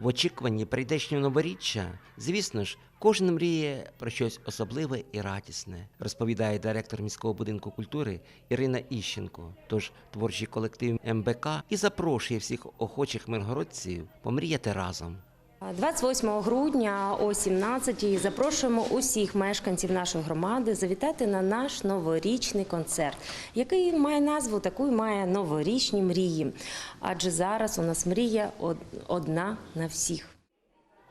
В очікуванні прийдешнього новоріччя, звісно ж, кожен мріє про щось особливе і радісне, розповідає директор міського будинку культури Ірина Іщенко. Тож творчий колектив МБК і запрошує всіх охочих миргородців помріяти разом. 28 грудня о 17 запрошуємо усіх мешканців нашої громади завітати на наш новорічний концерт, який має назву таку має новорічні мрії. Адже зараз у нас мрія од- одна на всіх.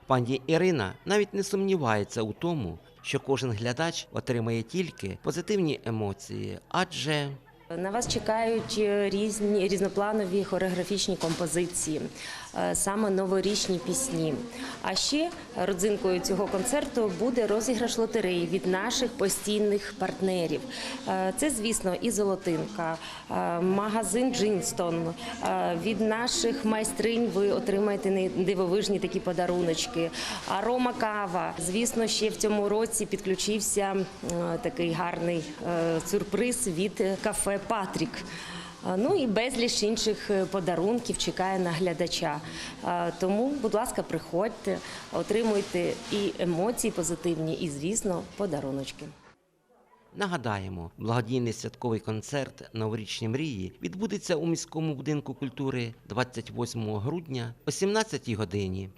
Пані Ірина навіть не сумнівається у тому, що кожен глядач отримає тільки позитивні емоції, адже На вас чекають е, різні різнопланові хореографічні композиції, е, саме новорічні пісні. А ще родзинкою цього концерту буде розіграш лотереї від наших постійних партнерів. Е, Це, звісно, і Золотинка, магазин Джинстон. Від наших майстринь ви отримаєте дивовижні такі подаруночки. Арома кава. Звісно, ще в цьому році підключився такий гарний сюрприз від кафе Патрік. Ну і безліч інших е, подарунків чекає на глядача. Тому, будь ласка, приходьте, отримуйте і емоції позитивні, і, звісно, подаруночки. Нагадаємо, благодійний святковий концерт Новорічні мрії відбудеться у міському будинку культури 28 грудня о 17 годині.